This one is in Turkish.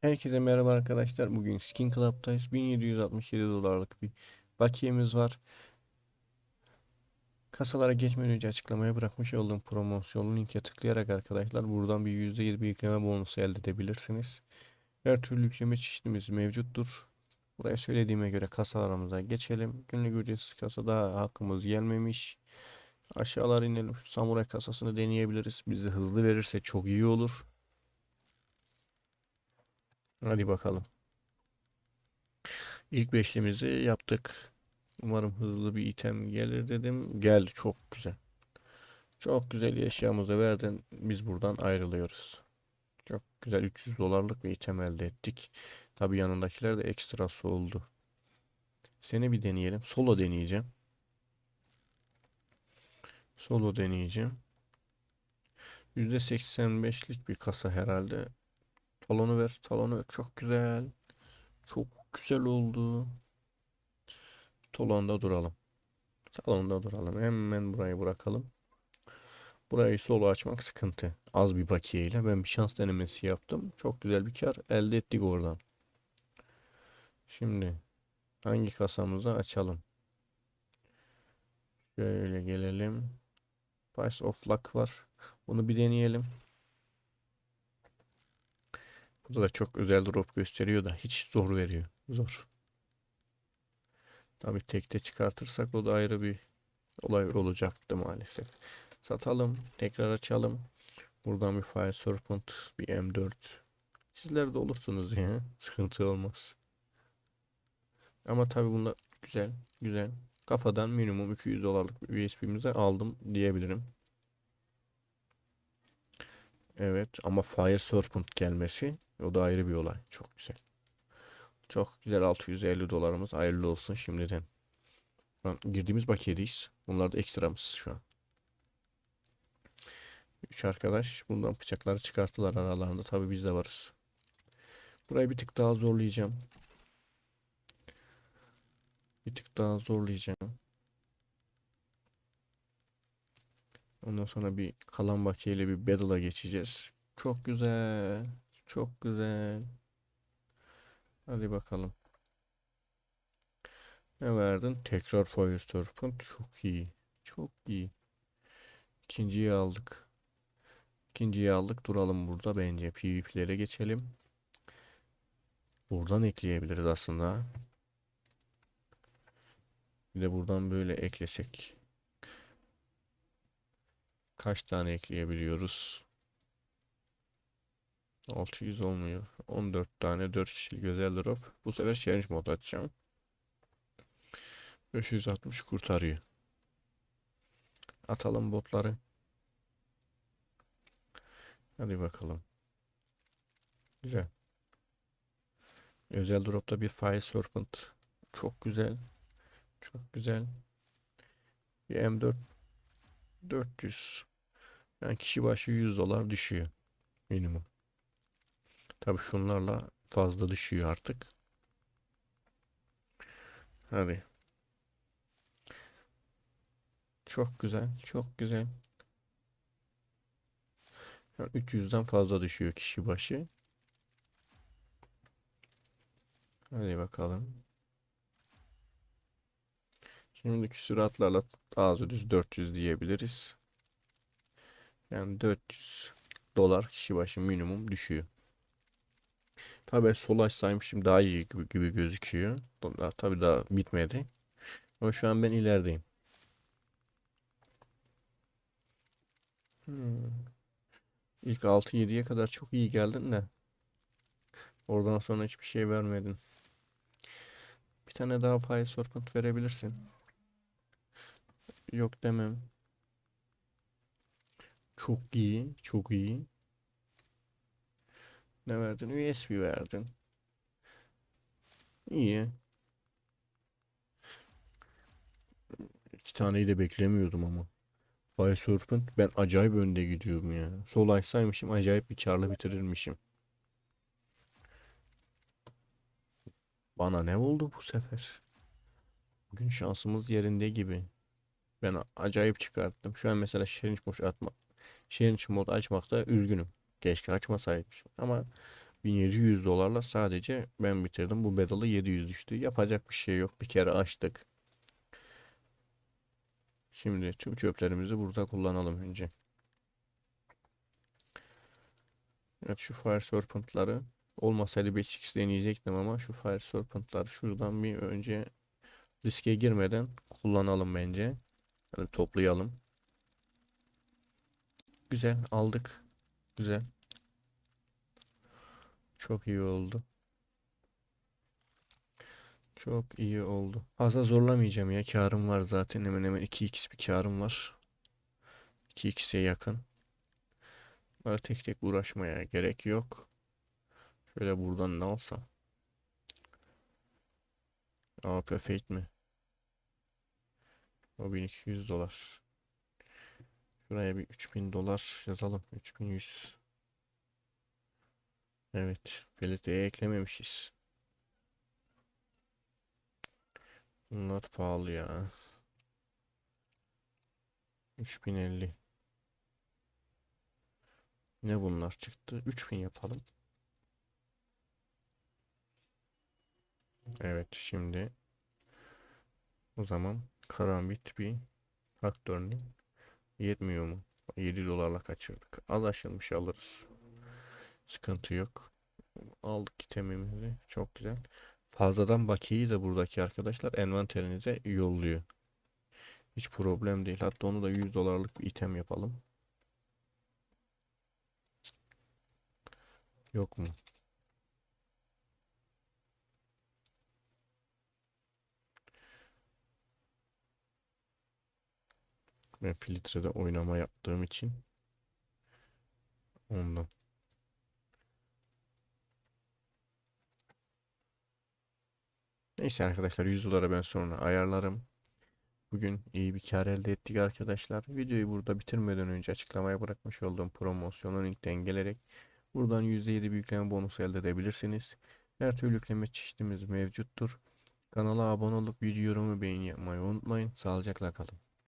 Herkese merhaba arkadaşlar. Bugün Skin Club'tayız. 1767 dolarlık bir bakiyemiz var. Kasalara geçmeden önce açıklamaya bırakmış olduğum promosyon linke tıklayarak arkadaşlar buradan bir %7 bir yükleme bonusu elde edebilirsiniz. Her türlü yükleme çeşitimiz mevcuttur. Buraya söylediğime göre kasalarımıza geçelim. Günlük ücretsiz kasa daha hakkımız gelmemiş. Aşağılara inelim. Şu samuray kasasını deneyebiliriz. Bizi hızlı verirse çok iyi olur. Hadi bakalım. İlk beşlimizi yaptık. Umarım hızlı bir item gelir dedim. Geldi çok güzel. Çok güzel eşyamızı verdin. Biz buradan ayrılıyoruz. Çok güzel 300 dolarlık bir item elde ettik. Tabi yanındakiler de ekstrası oldu. Seni bir deneyelim. Solo deneyeceğim. Solo deneyeceğim. %85'lik bir kasa herhalde. Talonu ver, talonu ver. Çok güzel. Çok güzel oldu. Talonda duralım. Talonda duralım. Hemen burayı bırakalım. Burayı solo açmak sıkıntı. Az bir bakiyeyle ben bir şans denemesi yaptım. Çok güzel bir kar elde ettik oradan. Şimdi hangi kasamızı açalım? Şöyle gelelim. Price of Luck var. Bunu bir deneyelim. Burada da çok özel drop gösteriyor da hiç zor veriyor. Zor. Tabii tekte çıkartırsak o da ayrı bir olay olacaktı maalesef. Satalım. Tekrar açalım. Buradan bir Fire Serpent, bir M4. Sizler de olursunuz ya. Sıkıntı olmaz. Ama tabii bunlar güzel. Güzel. Kafadan minimum 200 dolarlık bir USB'mize aldım diyebilirim. Evet ama Fire Serpent gelmesi o da ayrı bir olay. Çok güzel. Çok güzel 650 dolarımız hayırlı olsun şimdiden. Şu an girdiğimiz bakiyedeyiz. Bunlar da ekstramız şu an. Üç arkadaş bundan bıçakları çıkarttılar aralarında. Tabi biz de varız. Burayı bir tık daha zorlayacağım. Bir tık daha zorlayacağım. Ondan sonra bir kalan bakiyeyle bir battle'a geçeceğiz. Çok güzel. Çok güzel. Hadi bakalım. Ne verdin? Tekrar Fire Serpent. Çok iyi. Çok iyi. İkinciyi aldık. İkinciyi aldık. Duralım burada bence. PvP'lere geçelim. Buradan ekleyebiliriz aslında. Bir de buradan böyle eklesek. Kaç tane ekleyebiliyoruz? 600 olmuyor. 14 tane 4 kişilik özel drop. Bu sefer challenge mod açacağım. 560 kurtarıyor. Atalım botları. Hadi bakalım. Güzel. Özel dropta bir Fire Serpent. Çok güzel. Çok güzel. Bir M4 400. Yani kişi başı 100 dolar düşüyor. Minimum. Tabi şunlarla fazla düşüyor artık. Hadi. Çok güzel. Çok güzel. Yani 300'den fazla düşüyor kişi başı. Hadi bakalım. Şimdiki süratlerle ağzı düz 400 diyebiliriz. Yani 400 dolar kişi başı minimum düşüyor. Tabii sol açsaymışım daha iyi gibi, gözüküyor. Tabii daha bitmedi. Ama şu an ben ilerideyim. Hmm. İlk 6-7'ye kadar çok iyi geldin de. Oradan sonra hiçbir şey vermedin. Bir tane daha Fire Serpent verebilirsin. Yok demem. Çok iyi. Çok iyi. Ne verdin? USB verdin. İyi. İki taneyi de beklemiyordum ama. Fire Serpent ben acayip önde gidiyorum ya. Sol açsaymışım acayip bir karla bitirirmişim. Bana ne oldu bu sefer? Bugün şansımız yerinde gibi. Ben acayip çıkarttım. Şu an mesela şirin mod atma. Şirin mod açmakta üzgünüm. Keşke açmasaymışım. Ama 1700 dolarla sadece ben bitirdim. Bu bedalı 700 düştü. Yapacak bir şey yok. Bir kere açtık. Şimdi tüm çöplerimizi burada kullanalım önce. Evet şu Fire Serpent'ları olmasaydı 5x deneyecektim ama şu Fire Serpent'ları şuradan bir önce riske girmeden kullanalım bence. Yani toplayalım. Güzel aldık. Güzel. Çok iyi oldu. Çok iyi oldu. Fazla zorlamayacağım ya. Karım var zaten. Hemen hemen 2x bir karım var. 2x'e yakın. Bunlara tek tek uğraşmaya gerek yok. Şöyle buradan ne alsam? Aa perfect mi? O 1200 dolar. Şuraya bir 3000 dolar yazalım. 3100. Evet. Pelleteye eklememişiz. Bunlar pahalı ya. 3050. Ne bunlar çıktı? 3000 yapalım. Evet şimdi o zaman karambit bir faktörünü yetmiyor mu? 7 dolarla kaçırdık. Az aşılmış alırız. Sıkıntı yok. Aldık itemimizi. Çok güzel. Fazladan bakiyeyi de buradaki arkadaşlar envanterinize yolluyor. Hiç problem değil. Hatta onu da 100 dolarlık bir item yapalım. Yok mu? Ben filtrede oynama yaptığım için ondan. Neyse arkadaşlar 100 dolara ben sonra ayarlarım. Bugün iyi bir kar elde ettik arkadaşlar. Videoyu burada bitirmeden önce açıklamaya bırakmış olduğum promosyonun linkten gelerek buradan %7 bir yükleme bonusu elde edebilirsiniz. Her türlü yükleme çeşitimiz mevcuttur. Kanala abone olup video yorumu beğeni yapmayı unutmayın. Sağlıcakla kalın.